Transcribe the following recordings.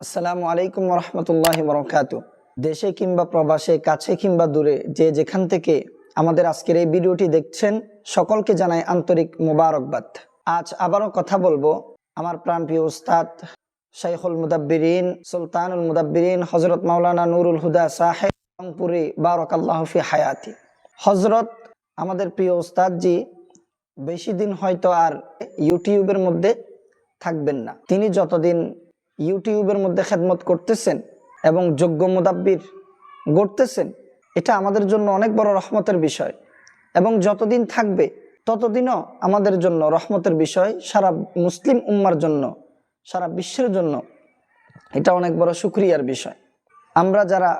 আসসালামু আলাইকুম রহমতুল্লাহ বরকাত দেশে কিংবা প্রবাসে, কাছে কিংবা দূরে যে যেখান থেকে আমাদের আজকের এই ভিডিওটি দেখছেন, সকলকে জানাই আন্তরিক মোবারকবাদ। আজ আবারও কথা বলব আমার প্রাণপ্রিয় উস্তাদ শাইখুল মুদাব্বিরিন, সুলতানুল মুদাব্বিরিন হজরত মাওলানা নুরুল হুদা সাহেব, রংপুরি বারকাল্লাহ ফি হায়াতি। হজরত আমাদের প্রিয় উস্তাদজি, বেশি দিন হয়তো আর ইউটিউবের মধ্যে থাকবেন না। তিনি যতদিন ইউটিউবের মধ্যে খেদমত করতেছেন এবং যোগ্য মুদাব্বির গড়তেছেন, এটা আমাদের জন্য অনেক বড় রহমতের বিষয়। এবং যতদিন থাকবে, ততদিনও আমাদের জন্য রহমতের বিষয় সারা মুসলিম উম্মার জন্য, সারা বিশ্বের জন্য এটা অনেক বড় সুক্রিয়ার বিষয়। আমরা যারা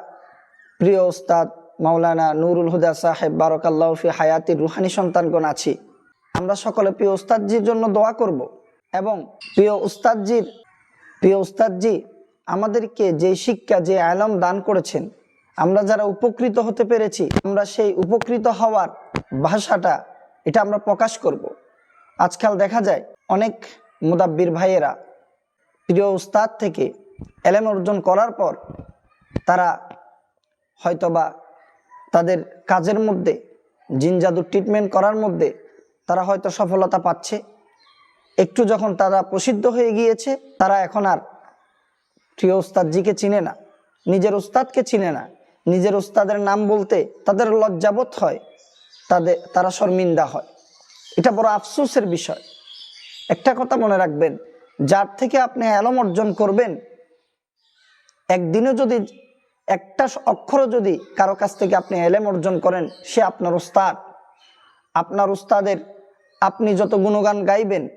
প্রিয় ওস্তাদ মাওলানা নুরুল হুদা সাহেব বারকাল্লাহ ফি হায়াতির রুহানি সন্তানগণ আছি, আমরা সকলে প্রিয় উস্তাদজির জন্য দোয়া করব এবং প্রিয় উস্তাদজির প্রিয় উস্তাদজি আমাদেরকে যে শিক্ষা, যে আলম দান করেছেন, আমরা যারা উপকৃত হতে পেরেছি, আমরা সেই উপকৃত হওয়ার ভাষাটা, এটা আমরা প্রকাশ করব। আজকাল দেখা যায়, অনেক মুদাব্বির ভাইয়েরা প্রিয় উস্তাদ থেকে এলেম অর্জন করার পর, তারা হয়তোবা তাদের কাজের মধ্যে জিন জাদুর ট্রিটমেন্ট করার মধ্যে, তারা হয়তো সফলতা পাচ্ছে একটু যখন তারা প্রসিদ্ধ হয়ে গিয়েছে, তারা এখন আর প্রিয় উস্তাদজিকে চিনে না। নিজের উস্তাদকে চিনে না। নিজের উস্তাদের নাম বলতে তাদের লজ্জাবোধ হয়। তাদের, তারা শর্মিন্দা হয়। এটা বড় আফসোসের বিষয়। একটা কথা মনে রাখবেন, যার থেকে আপনি আলম অর্জন করবেন, একদিনও যদি, একটা অক্ষরও যদি কারও কাছ থেকে আপনি এলেম অর্জন করেন, সে আপনার উস্তাদ। আপনার উস্তাদের আপনি যত গুণগান গাইবেন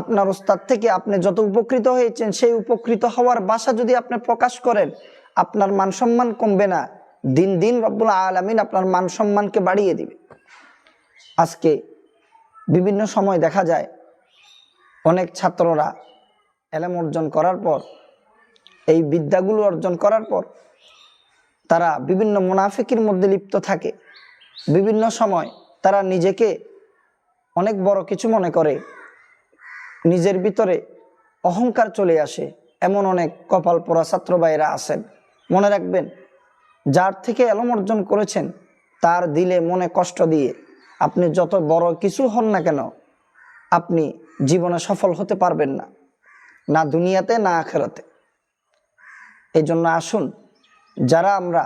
আপনার উস্তাদ থেকে আপনি যত উপকৃত হয়েছেন, সেই উপকৃত হওয়ার বাসা যদি আপনি প্রকাশ করেন, আপনার মান সম্মান কমবে না। দিন দিন রব্বুল আলমিন আপনার মান সম্মানকে বাড়িয়ে দিবে। আজকে বিভিন্ন সময় দেখা যায়, অনেক ছাত্ররা এলেম অর্জন করার পর, এই বিদ্যাগুলো অর্জন করার পর, তারা বিভিন্ন মুনাফিকির মধ্যে লিপ্ত থাকে। বিভিন্ন সময় তারা নিজেকে অনেক বড় কিছু মনে করে। নিজের ভিতরে অহংকার চলে আসে এমন অনেক কপাল পড়া ছাত্র ভাইয়েরা আছেন মনে রাখবেন, যার থেকে এলম অর্জন করেছেন, তার দিলে মনে কষ্ট দিয়ে আপনি যত বড় কিছু হন না কেন, আপনি জীবনে সফল হতে পারবেন না না দুনিয়াতে, না আখেরাতে এই জন্য আসুন, যারা আমরা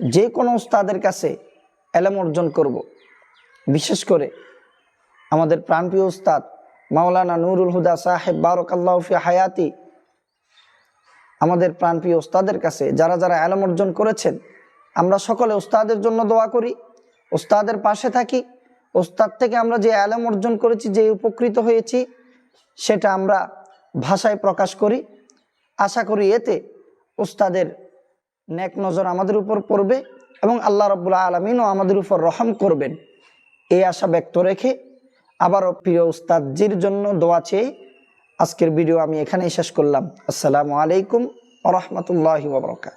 যে কোনো উস্তাদের কাছে এলেম অর্জন করব। বিশেষ করে আমাদের প্রাণপ্রিয় উস্তাদ মাওলানা নুরুল হুদা সাহেব বারকাল্লাহফি হায়াতি, আমাদের প্রাণপ্রিয় ওস্তাদের কাছে যারা যারা এলম অর্জন করেছেন, আমরা সকলে ওস্তাদের জন্য দোয়া করি ওস্তাদের পাশে থাকি। ওস্তাদ থেকে আমরা যে আলম অর্জন করেছি, যে উপকৃত হয়েছি, সেটা আমরা ভাষায় প্রকাশ করি। আশা করি এতে ওস্তাদের ন্যাক নজর আমাদের উপর পড়বে এবং আল্লাহ রব্বুল্লা আলমিনও আমাদের উপর রহম করবেন। এই আশা ব্যক্ত রেখে আবারও প্রিয় উস্তাদজির জন্য দোয়া চেয়ে আজকের ভিডিও আমি এখানেই শেষ করলাম। আসসালামু আলাইকুম রহমতুল্লাহ বরকাত